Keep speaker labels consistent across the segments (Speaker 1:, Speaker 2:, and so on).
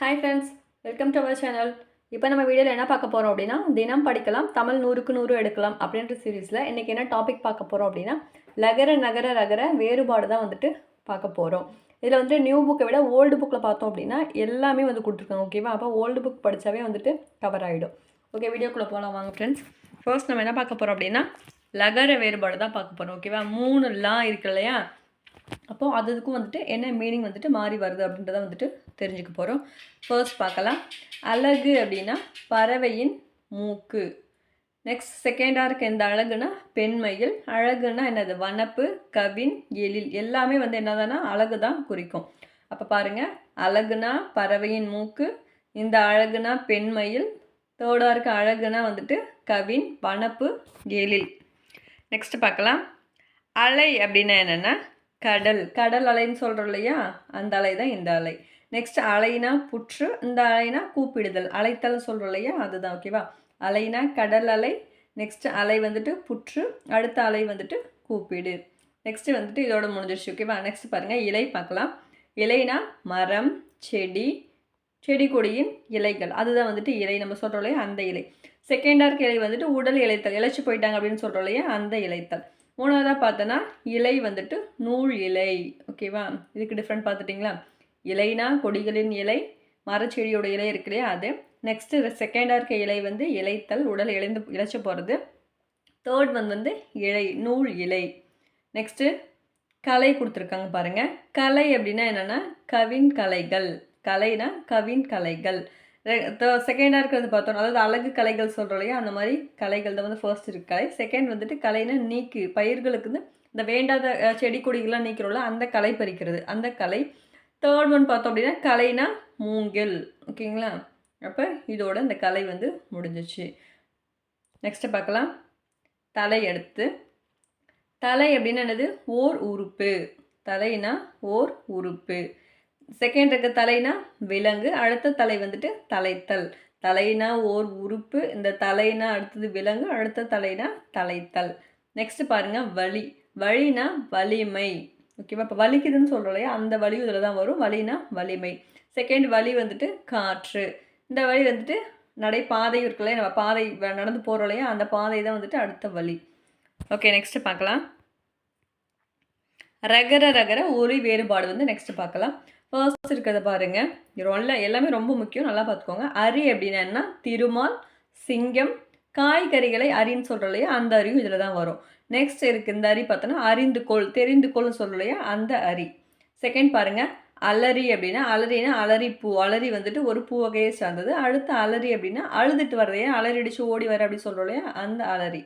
Speaker 1: Hi friends welcome to our channel இப்போ நம்ம வீடியோவில் என்ன பார்க்க போகிறோம் அப்படின்னா தினம் படிக்கலாம் தமிழ் நூறுக்கு நூறு எடுக்கலாம் அப்படின்ற சீரீஸில் இன்றைக்கி என்ன டாபிக் பார்க்க போகிறோம் அப்படின்னா லகர நகர ரகர வேறுபாடு தான் வந்துட்டு பார்க்க போகிறோம் இதில் வந்துட்டு நியூ புக்கை விட ஓல்டு புக்கில் பார்த்தோம் அப்படின்னா எல்லாமே வந்து கொடுத்துருக்காங்க ஓகேவா அப்போ ஓல்டு புக் படித்தாவே வந்துட்டு கவர் ஆகிடும் ஓகே வீடியோக்குள்ளே போகலாம் வாங்க ஃப்ரெண்ட்ஸ் ஃபர்ஸ்ட் நம்ம என்ன பார்க்க போகிறோம் அப்படின்னா லகர வேறுபாடு தான் பார்க்க போகிறோம் ஓகேவா மூணு இருக்கு இல்லையா? அப்போது அதுக்கும் வந்துட்டு என்ன மீனிங் வந்துட்டு மாறி வருது அப்படின்றத வந்துட்டு தெரிஞ்சுக்க போகிறோம் ஃபர்ஸ்ட் பார்க்கலாம். அழகு அப்படின்னா பறவையின் மூக்கு. நெக்ஸ்ட் செகண்டாக இருக்க இந்த அழகுனா பெண்மயில். அழகுனா என்னது? வனப்பு கவின் எழில். எல்லாமே வந்து என்னதானா? அழகு தான் குறிக்கும். அப்போ பாருங்கள் அழகுனா பறவையின் மூக்கு. இந்த அழகுனா பெண்மயில். தேர்டாக இருக்க அழகுனா வந்துட்டு கவின் வனப்பு எழில். நெக்ஸ்ட் பார்க்கலாம். அலை அப்படின்னா என்னென்னா கடல் கடல் அலைன்னு சொல்கிறோம் இல்லையா? அந்த அலை தான் இந்த அலை. நெக்ஸ்ட் அலைனா புற்று இந்த அலைனா கூப்பிடுதல். அலைத்தல் சொல்கிறோம் இல்லையா? அதுதான் ஓகேவா அலைனா கடல் அலை நெக்ஸ்ட் அலை வந்துட்டு புற்று அடுத்த அலை வந்துட்டு கூப்பிடு. நெக்ஸ்ட் வந்துட்டு இதோட முடிஞ்சிருச்சு ஓகேவா நெக்ஸ்ட் பாருங்கள் இலை பார்க்கலாம். இலைனா மரம் செடி செடி கொடியின் இலைகள். அதுதான் வந்துட்டு இலை நம்ம சொல்கிறோம் இல்லையா? அந்த இலை. செகண்டாக இருக்க இலை வந்துட்டு உடல் இலைத்தல். இழைச்சி போயிட்டாங்க அப்படின்னு சொல்கிறோம் இல்லையா? அந்த இலைத்தல். மூணாவதாக பார்த்தோன்னா இலை வந்துட்டு நூல் இலை. ஓகேவா இதுக்கு டிஃப்ரெண்ட் பார்த்துட்டிங்களா? இலைனா கொடிகளின் இலை மரச்செடியோட இலை இருக்கு இல்லையா? அது. நெக்ஸ்ட்டு செகண்டாக இருக்க இலை வந்து இலைத்தல் உடல் இழைந்து இழைச்சி போகிறது தேர்ட் ஒன் வந்து இலை நூல் இலை. நெக்ஸ்ட்டு கலை கொடுத்துருக்காங்க பாருங்கள் கலை அப்படின்னா என்னென்னா கவின் கலைகள். கலைனா கவின் கலைகள். செகண்டாக இருக்கிறது பார்த்தோம். அதாவது அழகு கலைகள் சொல்கிறோம் இல்லையா? அந்த மாதிரி கலைகள் தான் வந்து ஃபர்ஸ்ட் இருக்கு கலை. செகண்ட் வந்துட்டு கலைனா நீக்கு பயிர்களுக்கு வந்து இந்த வேண்டாத செடி கொடிகள்லாம் நீக்கிறோம்ல அந்த கலை பறிக்கிறது. அந்த கலை. தேர்ட் ஒன் பார்த்தோம் அப்படின்னா கலைனா மூங்கில். ஓகேங்களா? அப்போ இதோட இந்த கலை வந்து முடிஞ்சிச்சு. நெக்ஸ்ட்டு பார்க்கலாம். தலை எடுத்து தலை அப்படின்னா என்னது? ஓர் உறுப்பு. தலைனா ஓர் உறுப்பு. செகண்ட் இருக்க தலைனா விலங்கு அடுத்த தலை வந்துட்டு தலைத்தல். தலைனா ஓர் உறுப்பு இந்த தலைனா அடுத்தது விலங்கு அடுத்த தலைனா தலைத்தல். நெக்ஸ்ட் பாருங்க வலி. வழினா வலிமை. ஓகேவா இப்போ வலிக்குதுன்னு சொல்கிறோம் இல்லையா? அந்த வலி இதில் தான் வரும். வலினா வலிமை. செகண்ட் வலி வந்துட்டு காற்று. இந்த வழி வந்துட்டு நடை பாதை இருக்கு இல்லையா? நம்ம பாதை நடந்து போகிறோம் இல்லையா? அந்த பாதை தான் வந்துட்டு அடுத்த வழி ஓகே நெக்ஸ்ட்டு பார்க்கலாம். ரகர ரகர ஒலி வேறுபாடு வந்து நெக்ஸ்ட் பார்க்கலாம். ஃபர்ஸ்ட் இருக்கிறத பாருங்கள் ரொம்ப எல்லாமே ரொம்ப முக்கியம். நல்லா பார்த்துக்கோங்க. அரி அப்படின்னா என்ன திருமால் சிங்கம் காய்கறிகளை அரின்னு சொல்கிறோம் இல்லையா? அந்த அரியும் இதில் தான் வரும். நெக்ஸ்ட் இருக்குது இந்த அரி பார்த்தோன்னா அறிந்து கொள் தெரிந்து கொள்னு சொல்கிறோம் இல்லையா? அந்த அரி. செகண்ட் பாருங்கள் அலரி அப்படின்னா அலரினா அலரி பூ. அலரி வந்துட்டு ஒரு பூ வகையை சார்ந்தது. அடுத்து அலரி அப்படின்னா அழுதுட்டு வர்றதையே அலறி அடித்து ஓடி வர அப்படின்னு சொல்கிறோம் இல்லையா? அந்த அலரி.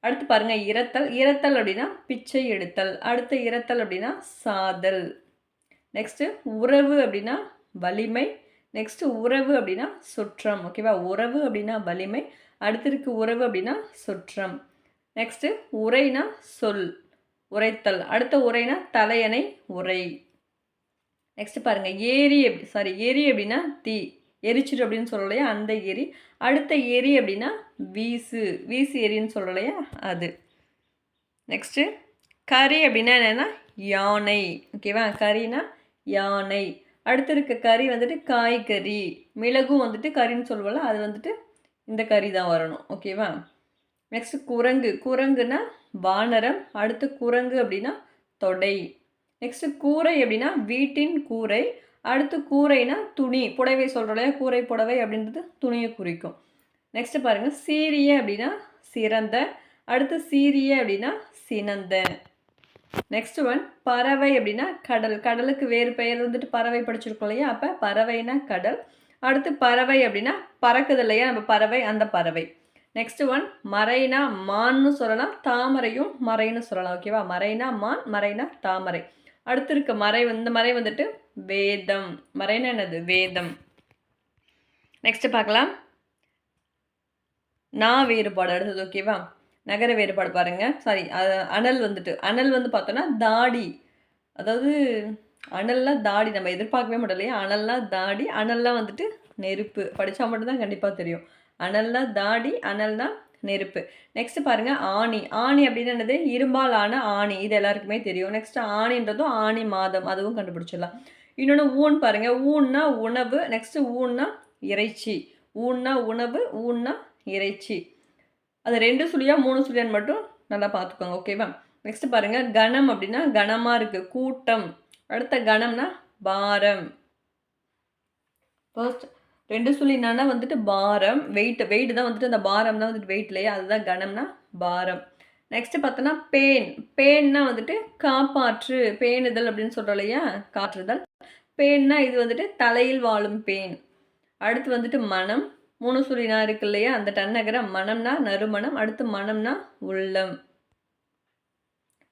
Speaker 1: அடுத்து பாருங்கள் இரத்தல். இரத்தல் அப்படின்னா பிச்சை எடுத்தல். அடுத்து இரத்தல் அப்படின்னா சாதல். நெக்ஸ்ட்டு உறவு அப்படின்னா வலிமை. நெக்ஸ்ட்டு உறவு அப்படின்னா சுற்றம். ஓகேவா உறவு அப்படின்னா வலிமை. அடுத்திருக்கு உறவு அப்படின்னா சுற்றம். நெக்ஸ்ட்டு உரைனா சொல் உரைத்தல். அடுத்த உரைனா தலையணை உரை. நெக்ஸ்ட்டு பாருங்கள் ஏரி எப்படி சாரி ஏரி அப்படின்னா தீ. எரிச்சிடு அப்படின்னு சொல்லலையா? அந்த ஏரி. அடுத்த ஏரி அப்படின்னா வீசு. வீசு ஏரின்னு சொல்லலையா? அது. நெக்ஸ்ட்டு கறி அப்படின்னா என்னென்னா யானை. ஓகேவா கறினா யானை. அடுத்து இருக்க கறி வந்துட்டு காய்கறி. மிளகும் வந்துட்டு கறின்னு சொல்லுவோம்ல அது வந்துட்டு இந்த கறி தான் வரணும் ஓகேவா நெக்ஸ்ட் குரங்கு. குரங்குனா வானரம் அடுத்து குரங்கு அப்படின்னா தொடை. நெக்ஸ்ட்டு கூரை அப்படின்னா வீட்டின் கூரை அடுத்து கூரைனா துணி. புடவை சொல்கிறோம் கூரை புடவை அப்படின்றது துணியை குறிக்கும். நெக்ஸ்ட்டு பாருங்கள் சீரிய அப்படின்னா சிறந்த அடுத்து சீரிய அப்படின்னா சினந்த. நெக்ஸ்ட் ஒன் பறவை அப்படின்னா கடல். கடலுக்கு வேறு பெயர் வந்துட்டு பறவை படிச்சிருக்கோம் இல்லையா? அப்போ பறவைனா கடல். அடுத்து பறவை அப்படின்னா பறக்குது இல்லையா? நம்ம பறவை அந்த பறவை. நெக்ஸ்ட் ஒன் மறைனா மான்னு சொல்லலாம். தாமரையும் மறைன்னு சொல்லலாம். ஓகேவா மறைனா மான் மறைனா தாமரை. அடுத்து இருக்க மறை இந்த மறை வந்துட்டு வேதம். மறைனா என்னது? வேதம். நெக்ஸ்ட் பார்க்கலாம். நான் வேறுபாடு. அடுத்தது ஓகேவா நகர வேறுபாடு பாருங்கள் சாரி அனல் வந்துட்டு அனல் வந்து பார்த்தோன்னா தாடி. அதாவது அனல்லாம் தாடி நம்ம எதிர்பார்க்கவே மாட்டோம் இல்லையா? அனல்லாம் தாடி அனல்லாம் வந்துட்டு நெருப்பு. படித்தா மட்டும்தான் கண்டிப்பாக தெரியும். அனல்னா தாடி அனல்னா நெருப்பு. நெக்ஸ்ட் பாருங்கள் ஆணி. ஆணி அப்படின்னு என்னது? இரும்பால் ஆன ஆணி. இது எல்லாருக்குமே தெரியும். நெக்ஸ்ட் ஆணின்றதும் ஆணி மாதம். அதுவும் கண்டுபிடிச்சிடலாம். இன்னொன்று ஊன் பாருங்கள் ஊன்னா உணவு. நெக்ஸ்ட்டு ஊன்னா இறைச்சி. ஊன்னா உணவு ஊன்னா இறைச்சி. அது ரெண்டு சுழியா மூணு சுழியான்னு மட்டும் நல்லா பார்த்துக்கோங்க ஓகேவா நெக்ஸ்ட் பாருங்கள் கணம் அப்படின்னா கனமாக இருக்குது கூட்டம். அடுத்த கணம்னா பாரம். ஃபர்ஸ்ட் ரெண்டு சுழினானா வந்துட்டு பாரம் வெயிட் வெயிட் தான் வந்துட்டு அந்த பாரம் தான் வந்துட்டு வெயிட் இல்லையா? அதுதான் கணம்னா பாரம். நெக்ஸ்ட்டு பார்த்தோன்னா பேன். பேன்னா வந்துட்டு காப்பாற்று பேணுதல் அப்படின்னு சொல்கிறோம் இல்லையா? காற்றுதல். பேன்னா இது வந்துட்டு தலையில் வாழும் பேன். அடுத்து வந்துட்டு மனம். மூணுசுரினா இருக்கு இல்லையா அந்த டன்னகரம் மனம்னா நறுமணம் அடுத்து மனம்னா உள்ளம்.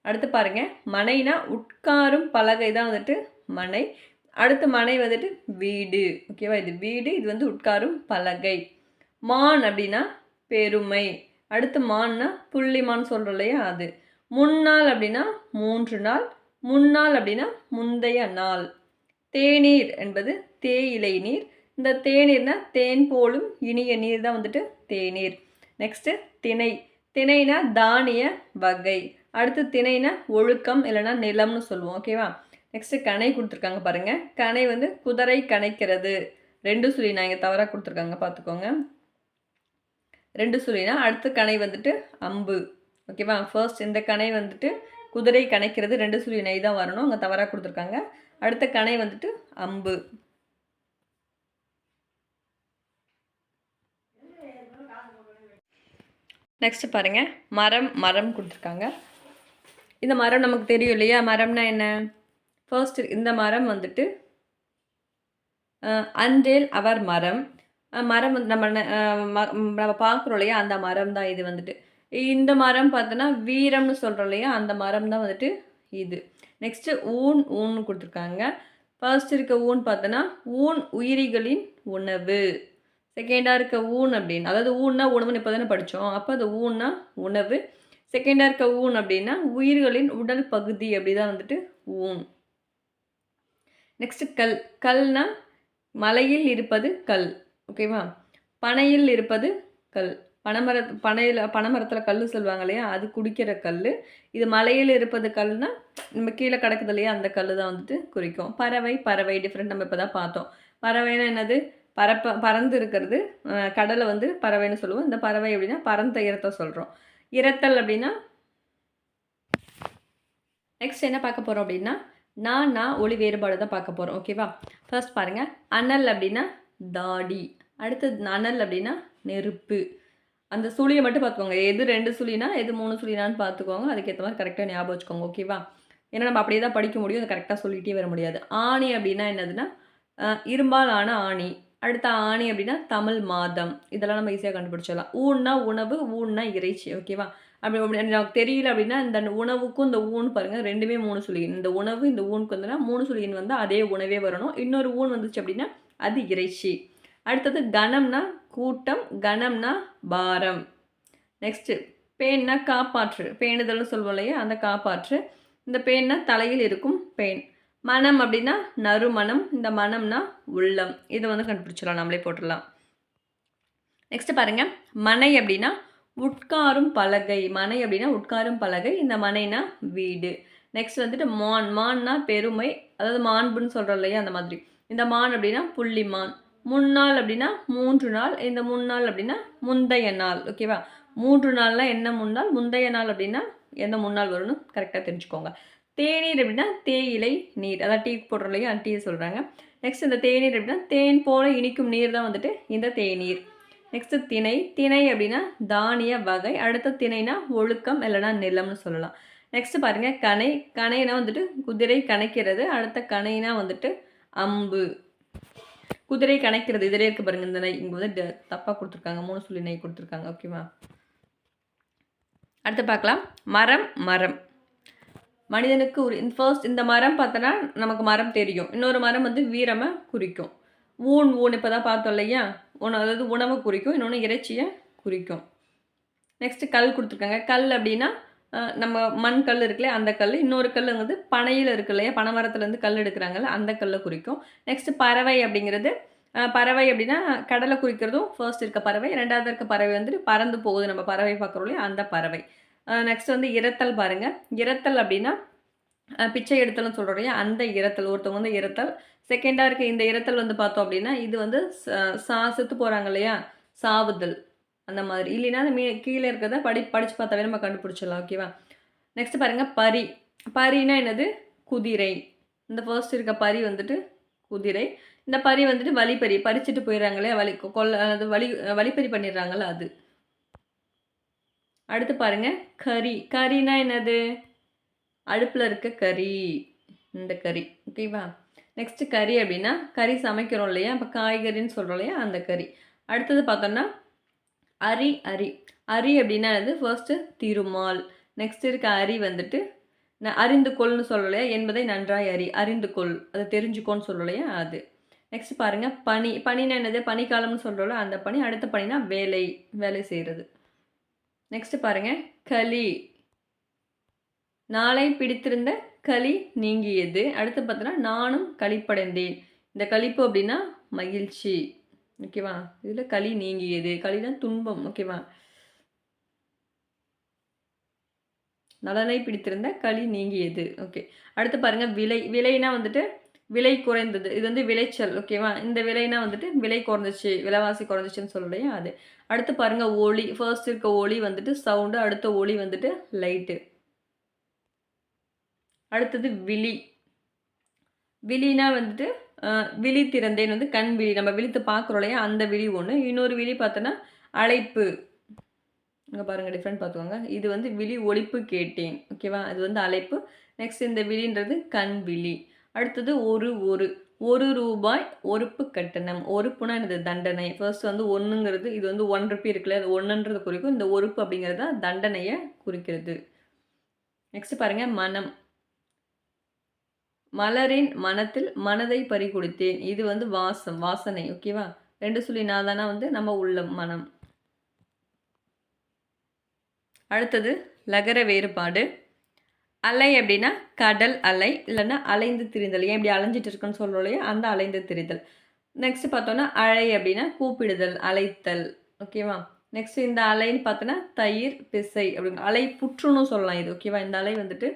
Speaker 1: அடுத்து பாருங்க. மனைனா உட்காரும் பலகை தான் வந்துட்டு மனை. அடுத்து மனை வந்துட்டு வீடு. ஓகேவா? இது வீடு இது வந்து உட்காரும் பலகை. மான் அப்படின்னா பெருமை. அடுத்து மான்னா புள்ளிமான் சொல்கிறோம் இல்லையா? அது. முன்னாள் அப்படின்னா மூன்று நாள். முன்னாள் அப்படின்னா முந்தைய நாள். தேநீர் என்பது தேயிலை நீர். இந்த தேநீர்னால் தேன் போலும் இனிய நீர் தான் வந்துட்டு தேநீர். நெக்ஸ்ட்டு திணை. திணைனா தானிய வகை. அடுத்து திணைனா ஒழுக்கம் இல்லைன்னா நிலம்னு சொல்லுவோம் ஓகேவா நெக்ஸ்ட்டு கணை கொடுத்துருக்காங்க பாருங்கள் கணை வந்து குதிரை கணைக்கிறது ரெண்டு சொல்லி நான் இங்கே தவறாக கொடுத்துருக்காங்க பார்த்துக்கோங்க ரெண்டு சொல்லினா அடுத்த கணை வந்துட்டு அம்பு ஓகேவா ஃபர்ஸ்ட் இந்த கணை வந்துட்டு குதிரை கணைக்கிறது ரெண்டு சொல்லி நெய் தான் வரணும் அங்கே தவறாக கொடுத்துருக்காங்க. அடுத்த கணை வந்துட்டு அம்பு. நெக்ஸ்ட்டு பாருங்கள் மரம் மரம் கொடுத்துருக்காங்க. இந்த மரம் நமக்கு தெரியும் இல்லையா? மரம்னா என்ன? ஃபர்ஸ்ட் இந்த மரம் வந்துட்டு அன்றேல் அவர் மரம். மரம் வந்து நம்ம ந- ம- நம்ம பார்க்குறோம் இல்லையா? அந்த மரம் தான் இது வந்துட்டு. இந்த மரம் பார்த்தோன்னா வீரம்னு சொல்கிறோம் இல்லையா? அந்த மரம் தான் வந்துட்டு இது. நெக்ஸ்ட்டு ஊன் ஊன்னு கொடுத்துருக்காங்க. ஃபர்ஸ்ட் இருக்க ஊன் பார்த்தோன்னா ஊன் உயிரிகளின் உணவு. செகண்டாக இருக்க ஊன் அப்படின்னு. அதாவது ஊன்னா உணவுன்னு இப்போ தானே படித்தோம் அப்போ அது ஊன்னா உணவு. செகண்டாக இருக்க ஊன் அப்படின்னா உயிர்களின் உடல் பகுதி அப்படி தான் வந்துட்டு ஊன். நெக்ஸ்ட்டு கல். கல்னா மலையில் இருப்பது கல். ஓகேவா பனையில் இருப்பது கல். பனைமர பனையில் பனைமரத்தில் கல் சொல்லுவாங்க இல்லையா? அது குடிக்கிற கல் இது மலையில் இருப்பது கல்னால் நம்ம கீழே கிடக்குது இல்லையா? அந்த கல் தான் வந்துட்டு குறிக்கும். பறவை பறவை டிஃப்ரெண்ட் நம்ம இப்போ தான் பார்த்தோம். பறவைனா என்னது? பறப்ப பறந்து இருக்கிறது. கடலை வந்து பறவைன்னு சொல்லுவோம். இந்த பறவை அப்படின்னா பறந்த இறத்த சொல்கிறோம் இறத்தல் அப்படின்னா நெக்ஸ்ட் என்ன பார்க்க போகிறோம் அப்படின்னா நான் நான் ஒளி வேறுபாடு தான் பார்க்க போகிறோம் ஓகேவா ஃபர்ஸ்ட் பாருங்கள் அனல் அப்படின்னா தாடி. அடுத்தது அனல் அப்படின்னா நெருப்பு. அந்த சுழியை மட்டும் பார்த்துக்கோங்க. எது ரெண்டு சுழினா எது மூணு சுழினான்னு பார்த்துக்கோங்க. அதுக்கேற்ற மாதிரி கரெக்டாக ஞாபகம் வச்சுக்கோங்க. ஓகேவா ஏன்னா நம்ம அப்படியே தான் படிக்க முடியும். அதை கரெக்டாக சொல்லிகிட்டே வர முடியாது. ஆணி அப்படின்னா என்னதுன்னா இரும்பாலான இரும்பால் ஆன ஆணி. அடுத்த ஆணி அப்படின்னா தமிழ் மாதம். இதெல்லாம் நம்ம ஈஸியாக கண்டுபிடிச்சிடலாம். ஊன்னா உணவு ஊன்னா இறைச்சி ஓகேவா அப்படி அப்படி நமக்கு தெரியல அப்படின்னா இந்த உணவுக்கும் இந்த ஊன் பாருங்கள் ரெண்டுமே மூணு சுழியின் இந்த உணவு இந்த ஊனுக்கு வந்துன்னா மூணு சுழியின் வந்து அதே உணவே வரணும். இன்னொரு ஊன் வந்துச்சு அப்படின்னா அது இறைச்சி. அடுத்தது கணம்னா கூட்டம் கணம்னா பாரம். நெக்ஸ்ட்டு பேன்னா காப்பாற்று. பேணுதல்னு சொல்லுவோம் இல்லையா? அந்த காப்பாற்று. இந்த பேன்னா தலையில் இருக்கும் பேன். மனம் அப்படின்னா நறுமணம். இந்த மனம்னா உள்ளம். இதை வந்து கண்டுபிடிச்சிடலாம். நம்மளே போட்டுடலாம். நெக்ஸ்ட் பாருங்க. மனை அப்படின்னா உட்காரும் பலகை. மனை அப்படின்னா உட்காரும் பலகை. இந்த மனைனா வீடு. நெக்ஸ்ட் வந்துட்டு மான். மான்னா பெருமை. அதாவது மாண்புன்னு சொல்கிறோம் இல்லையா? அந்த மாதிரி. இந்த மான் அப்படின்னா புள்ளிமான் முன்னாள் அப்படின்னா மூன்று நாள். இந்த முன்னாள் அப்படின்னா முந்தைய நாள். ஓகேவா மூன்று நாள்லாம் என்ன முன்னாள்? முந்தைய நாள் அப்படின்னா எந்த முன்னாள் வரும்னு கரெக்டாக தெரிஞ்சுக்கோங்க. தேநீர் அப்படின்னா தேயிலை நீர். அதான் டீ போடுறோம் இல்லையா? டீயை சொல்கிறாங்க நெக்ஸ்ட் இந்த தேநீர் அப்படின்னா தேன் போல இனிக்கும் நீர் தான் வந்துட்டு இந்த தேநீர். நெக்ஸ்ட் திணை. திணை அப்படின்னா தானிய வகை. அடுத்த திணைனா ஒழுக்கம் இல்லைன்னா நிலம்னு சொல்லலாம். நெக்ஸ்ட் பாருங்கள் கணை கனைனா வந்துட்டு குதிரை கணக்கிறது அடுத்த கனைனா வந்துட்டு அம்பு. குதிரை கணக்கிறது இதிலே இருக்கு பாருங்க இந்த நெய். இங்கே வந்து தப்பாக கொடுத்துருக்காங்க. மூணு சொல்லி நெய் கொடுத்துருக்காங்க. ஓகேவா அடுத்து பார்க்கலாம். மரம் மரம். மனிதனுக்கு ஒரு ஃபர்ஸ்ட் இந்த மரம் பார்த்தோன்னா நமக்கு மரம் தெரியும். இன்னொரு மரம் வந்து வீரமை குறிக்கும். ஊன் ஊன் இப்போ தான் பார்த்தோம் இல்லையா? உணவு அதாவது உணவை குறிக்கும். இன்னொன்று இறைச்சியை குறிக்கும். நெக்ஸ்ட்டு கல் கொடுத்துருக்காங்க. கல் அப்படின்னா நம்ம மண் கல் இருக்குல்லையா அந்த கல். இன்னொரு கல் வந்து பனையில் இருக்கு இல்லையா? பனைமரத்துலேருந்து கல் எடுக்கிறாங்கல்ல அந்த கல்லை குறிக்கும். நெக்ஸ்ட்டு பறவை அப்படிங்கிறது பறவை அப்படின்னா கடலை குறிக்கிறதும் ஃபர்ஸ்ட் இருக்க பறவை. ரெண்டாவது இருக்க பறவை வந்துட்டு பறந்து போகுது. நம்ம பறவை பார்க்குறோம் இல்லையா? அந்த பறவை. நெக்ஸ்ட் வந்து இரத்தல் பாருங்க. இரத்தல் அப்படின்னா பிச்சை எடுத்தல்னு சொல்கிறோம் அந்த இரத்தல் ஒருத்தவங்க வந்து இரத்தல். செகண்டாக இருக்க இந்த இரத்தல் வந்து பார்த்தோம் அப்படின்னா இது வந்து ச- சா செத்து போகிறாங்க இல்லையா? சாவுதல். அந்த மாதிரி. இல்லைன்னா அந்த மீ கீழே இருக்கிறத படி படித்து பார்த்தாவே நம்ம கண்டுபிடிச்சிடலாம். ஓகேவா நெக்ஸ்ட் பாருங்கள் பரி. பரினா என்னது? குதிரை. இந்த ஃபர்ஸ்ட் இருக்க பரி வந்துட்டு குதிரை. இந்த பரி வந்துட்டு வழிப்பறி பறிச்சுட்டு போயிடுறாங்களே வழி கொல்ல அது வழி வழிப்பறி பண்ணிடுறாங்கல்ல அது. அடுத்து பாருங்க கறி. கறினா என்னது? அடுப்பில் இருக்க கறி. இந்த கறி. ஓகேவா நெக்ஸ்ட் கறி அப்படின்னா கறி சமைக்கிறோம் இல்லையா? இப்போ காய்கறின்னு சொல்கிறோம் இல்லையா? அந்த கறி. அடுத்தது பார்த்தோன்னா அரி அரி. அரி அப்படின்னா என்னது? ஃபர்ஸ்ட்டு திருமால். நெக்ஸ்ட் இருக்க அரி வந்துட்டு நான் அறிந்து கொள்னு சொல்லலையா என்பதை நன்றாய் அறி அறிந்து கொள் அதை தெரிஞ்சுக்கோன்னு சொல்லலையா அது. நெக்ஸ்ட் பாருங்கள் பனி. பனினா என்னது? பனிக்காலம்னு சொல்கிறோம்ல அந்த பனி. அடுத்த பனினா வேலை. வேலை செய்கிறது நெக்ஸ்ட் பாருங்க. களி. நாளை பிடித்திருந்த களி நீங்கியது. அடுத்து பார்த்தோன்னா நானும் களிப்படைந்தேன். இந்த களிப்பு அப்படின்னா மகிழ்ச்சி. ஓகேவா இதில் களி நீங்கியது. களினா துன்பம். ஓகேவா நலனை பிடித்திருந்த களி நீங்கியது. ஓகே அடுத்து பாருங்க விலை. விலைனா வந்துட்டு விலை குறைந்தது. இது வந்து விளைச்சல் ஓகேவா இந்த விலைனா வந்துட்டு விலை குறைஞ்சிச்சு விலைவாசி குறைஞ்சிச்சுன்னு சொல்லலையா அது. அடுத்து பாருங்க ஒளி ஃபர்ஸ்ட் இருக்க ஒளி வந்துட்டு சவுண்டு அடுத்த ஒளி வந்துட்டு லைட்டு அடுத்தது விழி. விழினா வந்துட்டு விழி திறந்தேன் வந்து கண் விழி. நம்ம விழித்து பார்க்குறோம் இல்லையா? அந்த விழி ஒன்று இன்னொரு விழி பார்த்தோன்னா அழைப்பு. இங்கே பாருங்கள் டிஃப்ரெண்ட் பார்த்துக்கோங்க. இது வந்து விழி ஒழிப்பு கேட்டேன் ஓகேவா அது வந்து அழைப்பு. நெக்ஸ்ட் இந்த விழின்றது கண் விழி. அடுத்தது ஒரு ஒரு. ஒரு ரூபாய் ஒருப்பு கட்டணம். ஒருப்புனா இந்த தண்டனை. ஃபர்ஸ்ட் வந்து ஒன்றுங்கிறது இது வந்து ஒன் ருப்பி இருக்குல்ல அது ஒன்றுன்றது குறிக்கும். இந்த ஒருப்பு அப்படிங்கிறது தான் தண்டனையை குறிக்கிறது. நெக்ஸ்ட் பாருங்கள் மனம். மலரின் மனத்தில் மனதை பறிகொடுத்தேன். இது வந்து வாசம் வாசனை ஓகேவா ரெண்டு சொல்லி நாதானா வந்து நம்ம உள்ளம் மனம். அடுத்தது லகர வேறுபாடு. அலை அப்படின்னா கடல் அலை இல்லைன்னா அலைந்து திரிதல். ஏன் இப்படி அலைஞ்சிட்டு இருக்குன்னு சொல்கிறோம் இல்லையா? அந்த அலைந்து திரிதல். நெக்ஸ்ட் பார்த்தோன்னா அலை அப்படின்னா கூப்பிடுதல் அலைத்தல் ஓகேவா நெக்ஸ்ட் இந்த அலைன்னு பார்த்தோன்னா தயிர் பிசை அப்படிங்க அலை புற்றுன்னு சொல்லலாம் இது. ஓகேவா இந்த அலை வந்துட்டு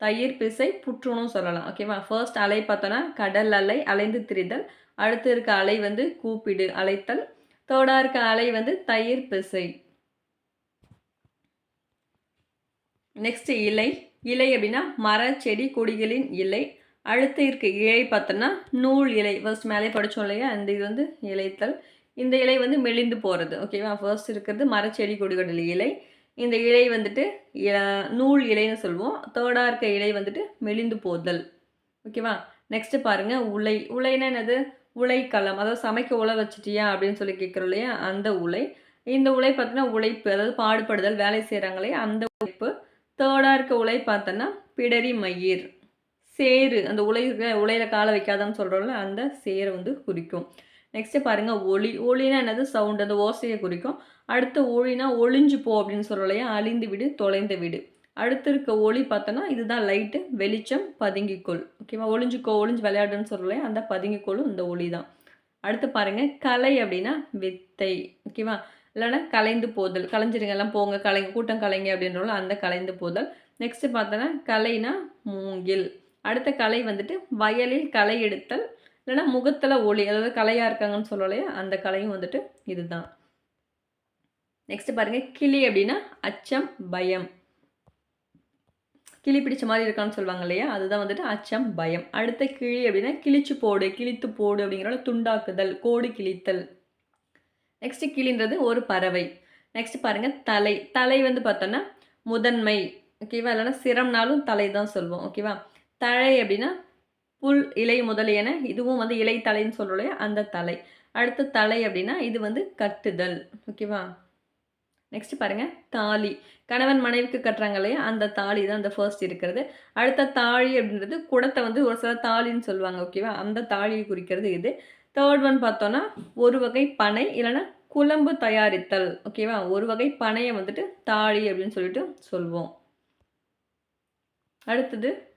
Speaker 1: தயிர் பிசை புற்றுணும் சொல்லலாம். ஓகேவா ஃபர்ஸ்ட் அலை பார்த்தோன்னா கடல் அலை அலைந்து திரிதல். அடுத்து இருக்க அலை வந்து கூப்பிடு அலைத்தல் தேர்டாக இருக்க அலை வந்து தயிர் பிசை. நெக்ஸ்ட்டு இலை. இலை அப்படின்னா மர செடி கொடிகளின் இலை. அடுத்து இருக்க இலை பார்த்தோன்னா நூல் இலை. ஃபர்ஸ்ட் மேலே படித்தோம் இல்லையா? அந்த இது வந்து இலைத்தல். இந்த இலை வந்து மெலிந்து போகிறது ஓகேவா ஃபர்ஸ்ட் இருக்கிறது மரச்செடி கொடிகளில் இலை. இந்த இலை வந்துட்டு இல- நூல் இலைன்னு சொல்லுவோம். தேர்டாக இருக்க இலை வந்துட்டு மெலிந்து போதல். ஓகேவா நெக்ஸ்ட்டு பாருங்கள் உலை. உலைன்னா என்னது? உலைக்களம். அதாவது சமைக்க உலை வச்சிட்டியா அப்படின்னு சொல்லி கேட்குறோம் இல்லையா? அந்த உலை. இந்த உலை பார்த்தீங்கன்னா உழைப்பு அதாவது பாடுபடுதல் வேலை செய்கிறாங்களே அந்த உழைப்பு. தேர்டாக இருக்க உலை பார்த்தோன்னா பிடரி மயிர். சேரு அந்த உலை உலையில் காலை வைக்காதான்னு சொல்கிறோம்ல அந்த சேரை வந்து குறிக்கும். நெக்ஸ்ட்டு பாருங்கள் ஒளி. ஒளினா என்னது? சவுண்ட் அந்த ஓசையை குறிக்கும். அடுத்த ஒளினா ஒளிஞ்சு போ அப்படின்னு சொல்கிறோம் இல்லையா? அழிந்து விடு தொலைந்து விடு. அடுத்து இருக்க ஒளி பார்த்தோன்னா இதுதான் லைட்டு வெளிச்சம் பதுங்கிக்கொள். ஓகேவா ஒளிஞ்சுக்கோ ஒளிஞ்சு விளையாடுன்னு சொல்கிறோம் அந்த பதுங்கிக்கொள்ளும் இந்த ஒளி தான் அடுத்து பாருங்கள் கலை அப்படின்னா வித்தை. ஓகேவா இல்லைன்னா கலைந்து போதல் கலைஞ்சிருங்க எல்லாம் போங்க கலைங்க கூட்டம் கலைங்க அப்படின்றவங்களும் அந்த கலைந்து போதல். நெக்ஸ்ட்டு பார்த்தோன்னா கலைனா மூங்கில். அடுத்த கலை வந்துட்டு வயலில் களை எடுத்தல் இல்லைன்னா முகத்தில் ஒளி அதாவது கலையாக இருக்காங்கன்னு சொல்லலையா அந்த கலையும் வந்துட்டு இதுதான். நெக்ஸ்ட் பாருங்க கிளி அப்படின்னா அச்சம் பயம். கிளி பிடிச்ச மாதிரி இருக்கான்னு சொல்லுவாங்க இல்லையா? அதுதான் வந்துட்டு அச்சம் பயம். அடுத்த கிளி அப்படின்னா கிழிச்சு போடு கிழித்து போடு அப்படிங்கிறத துண்டாக்குதல் கோடு கிழித்தல். நெக்ஸ்ட் கிளின்றது ஒரு பறவை. நெக்ஸ்ட் பாருங்க தலை. தலை வந்து பார்த்தோன்னா முதன்மை. ஓகேவா இல்லைன்னா சிரம்னாலும் தலை தான் சொல்லுவோம். ஓகேவா தழை அப்படின்னா புல் இலை முதலியன இதுவும் வந்து இலை தலைன்னு சொல்கிறோம் இல்லையா? அந்த தலை. அடுத்த தலை அப்படின்னா இது வந்து கட்டுதல். ஓகேவா நெக்ஸ்ட் பாருங்க தாலி. கணவன் மனைவிக்கு கட்டுறாங்க இல்லையா? அந்த தாலி தான் அந்த ஃபர்ஸ்ட் இருக்கிறது. அடுத்த தாழி அப்படின்றது குடத்தை வந்து ஒரு சில தாலின்னு சொல்லுவாங்க. ஓகேவா அந்த தாலியை குறிக்கிறது இது. தேர்ட் ஒன் பார்த்தோன்னா ஒரு வகை பனை இல்லைன்னா குழம்பு தயாரித்தல். ஓகேவா ஒரு வகை பனையை வந்துட்டு தாழி அப்படின்னு சொல்லிட்டு சொல்வோம். அடுத்தது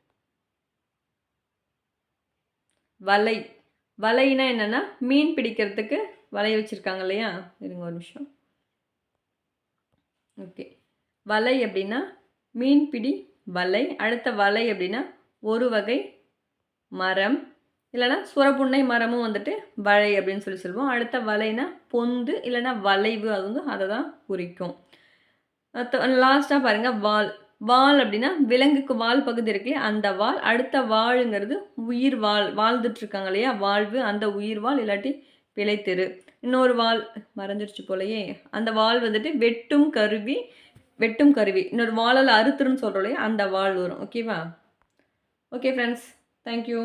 Speaker 1: வலை. வலைனா என்னன்னா மீன் பிடிக்கிறதுக்கு வலை வச்சுருக்காங்க இல்லையா? இருங்க ஒரு நிமிஷம். ஓகே வலை அப்படின்னா மீன்பிடி வலை. அடுத்த வலை அப்படின்னா ஒரு வகை மரம். இல்லைன்னா சுரப்புண்ணை மரமும் வந்துட்டு வலை அப்படின்னு சொல்லி சொல்லுவோம். அடுத்த வலைனா பொந்து இல்லைன்னா வளைவு அது வந்து அதை தான் குறிக்கும். லாஸ்ட்டாக பாருங்கள் வால். வால் அப்படின்னா விலங்குக்கு வால் பகுதி இருக்கு அந்த வால். அடுத்த வாழுங்கிறது உயிர் வாழ் வாழ்ந்துட்டு இருக்காங்க இல்லையா? வாழ்வு அந்த உயிர் வாழ் இல்லாட்டி பிழைத்திரு. இன்னொரு வால் மறைஞ்சிருச்சு போலயே. அந்த வால் வந்துட்டு வெட்டும் கருவி வெட்டும் கருவி. இன்னொரு வாழல் அறுத்துருன்னு சொல்கிறோம் இல்லையா? அந்த வால் வரும். ஓகேவா ஓகே ஃப்ரெண்ட்ஸ் தேங்க்யூ